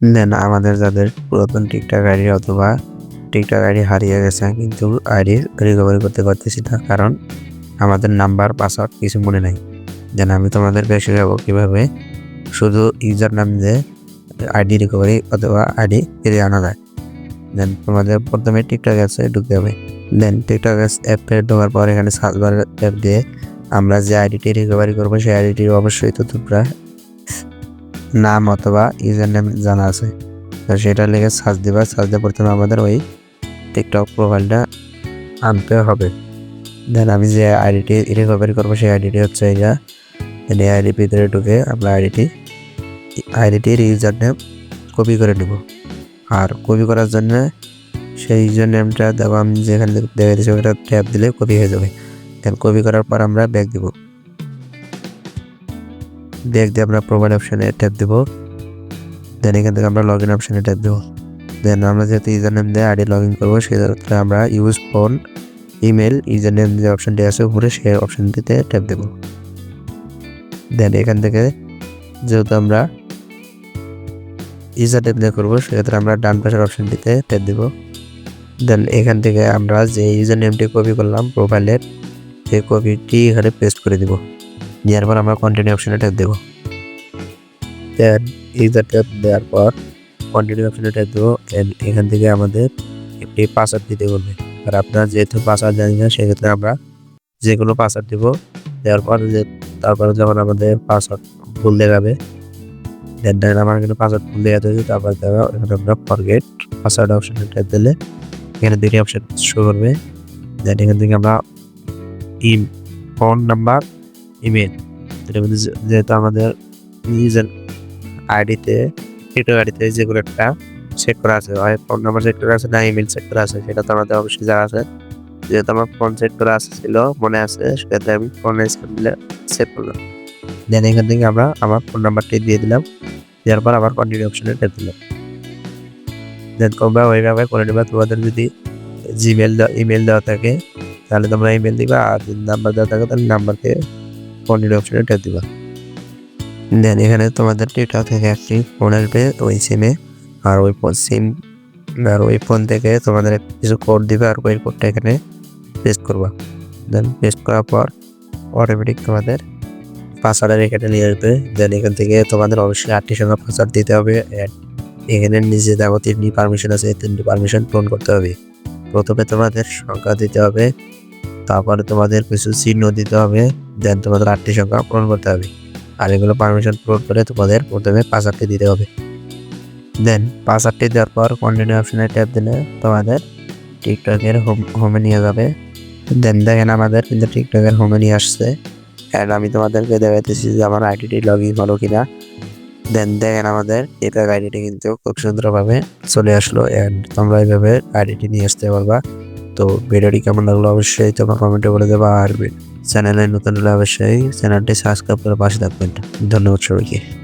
দেন আমাদের যাদের পুরাতন টিকটক আইডি অথবা টিকটক আইডি হারিয়ে গেছে, কিন্তু আইডি রিকভারি করতে পারতেছি না, কারণ আমাদের নাম্বার পাসওয়ার্ড কিছু মনে নাই। দেন আমি তোমাদেরকে যাব কীভাবে? শুধু ইউজার নাম দিয়ে আইডি রিকভারি অথবা আইডি ফিরিয়ে আনা যায়। দেন তোমাদের প্রথমে টিকটক অ্যাপসে ঢুকতে হবে। দেন টিকটক অ্যাপস অ্যাপে ঢোকার পর এখানে সার্চ বার অ্যাপ দিয়ে আমরা যে আইডিটি রিকভারি করব, সেই আইডিটি অবশ্যই তো তোমরা নাম অথবা ইউজার নেম জানা আছে। তো সেটা লিখে সার্চ দিবা সার্চ দিয়ে প্রথমে আমাদের ওই টিকটক প্রোফাইলটা আনতে হবে। দেন আমি যে আইডিটি রিকভারি করব, সেই আইডিটি হচ্ছে এটা এই আইডি ভিতরে ঢুকে আমরা আইডিটি আইডিটির ইউজার নেম কপি করে নেব। আর কপি করার জন্য সেই ইউজার নেমটা দেখো, আমি যেখানে দেখে দিচ্ছি ওটা ট্যাপ দিলে কপি হয়ে যাবে। দেন কপি করার পর আমরা ব্যাক দিব। ব্যাক দিয়ে আমরা প্রোভাইড অপশানে ট্যাপ দেবো। দেন এখান থেকে আমরা লগ ইন অপশানে ট্যাপ দেবো। দেন আমরা যেহেতু ইউজার নেম দিয়ে আইডি লগ ইন করব, সেক্ষেত্রে আমরা use phone email user name যে অপশানটি আছে উপরে সেই অপশানটিতে ট্যাপ দেবো। দেন এখান থেকে যেহেতু আমরা ইউজার নেম দিয়ে করব, সেক্ষেত্রে আমরা ডান পাশের অপশানটিতে ট্যাপ দেবো। দেন এখান থেকে আমরা যে ইউজার নেমটি কপি করলাম প্রোফাইলের সেই কপিটি এখানে পেস্ট করে দিব। দেওয়ার পর আমরা কন্টিনিউ অপশানে ট্যাপ দেবো। দেন ইউজার ট্যাপ দেওয়ার পর কন্টিনিউ অপশানে ট্যাপ দেবো। এখান থেকে আমাদের একটি পাসওয়ার্ড দিতে বলবে। আর আপনার যেহেতু পাসওয়ার্ড জানি না, সেক্ষেত্রে আমরা যে কোনো পাসওয়ার্ড দেবো। দেওয়ার পর যে, তারপরে যখন আমাদের পাসওয়ার্ড ভুল দেখাবে দেন দেন আমার কিন্তু পাসওয়ার্ড ভুল দেওয়া হয়েছে। তারপর দেওয়া এখানে আমরা ফরগেট পাসওয়ার্ড অপশানে ট্যাপ দিলে এখানে দুটি অপশান শো করবে। দেন এখান থেকে আমরা ইম ফোন নাম্বার ইমেল। যে- যেহেতু আমাদের নিজের আইডিতে টিকটক আইডিতে যেগুলো একটা সেট করা আছে, হয় ফোন নাম্বার সেট করা আছে না ইমেল সেট করা আছে, সেটা তো আমাদের অবশ্যই জানা আছে। যেহেতু আমার ফোন সেট করা আছে ছিল, মনে আছে সেটাতে আমি ফোনে সেট করলাম। দেন এখান থেকে আমরা আমার ফোন নাম্বারটি দিয়ে দিলাম। দেওয়ার পর আবার কন্টিনিউ অপশনে ট্যাপ দিলাম। দেন তোমরা ওইভাবে করে নেবা। তোমাদের যদি জিমেল দেওয়া ইমেল দেওয়া থাকে, তাহলে তোমরা ইমেল দিবা। আর যদি নাম্বার দেওয়া থাকে, তাহলে নাম্বার কন্টিনিউ অপশনে ট্যাপ দিবা। দেন এখানে তোমাদের টিকটক থেকে একটি ফোন আসবে ওই সিমে আর ওই সিম আর ওই ফোন থেকে তোমাদের কিছু কোড দিবে আর ওই কোডটা এখানে পেস্ট করবা। দেন পেস্ট করার পর অটোমেটিক তোমাদের পাসওয়ার্ডের এখানে নিয়ে আসবে। দেন এখান থেকে তোমাদের অবশ্যই আটটি সংখ্যা পাসওয়ার্ড দিতে হবে। এখানে নিজে দেখো তিনটি পারমিশন আছে তিনটি পারমিশন পূরণ করতে হবে। প্রথমে তোমাদের সংখ্যা দিতে হবে তারপরে তোমাদের কিছু চিহ্ন দিতে হবে দেন তোমাদের আটটি সংখ্যা পূরণ করতে হবে। আর এগুলো পারমিশন পূরণ করে তোমাদের প্রথমে পাসওয়ার্ডটি দিতে হবে। দেন পাসওয়ার্ডটি দেওয়ার পর কন্টিনিউ অপশনে ট্যাপ দিলে তোমাদের টিকটকের হোম হোমে নিয়ে যাবে। দেন দেখেন আমাদের কিন্তু টিকটকের হোমে নিয়ে আসছে। অ্যান্ড আমি তোমাদেরকে দেখাইতেছি যে আমার আইডিটি লগ ইন হলো কিনা। দেন দেখেন আমাদের টিকটক আইডিটি কিন্তু খুব সুন্দরভাবে চলে আসলো। অ্যান্ড তোমরা এইভাবে আইডিটি নিয়ে আসতে পারবা। তো ভিডিওটি কেমন লাগল অবশ্যই তোমার কমেন্টে বলে দেবো আর চ্যানেলে নতুন হলে অবশ্যই চ্যানেলটি সাবস্ক্রাইব করে পাশে থাকবেন। ধন্যবাদ সবাইকে।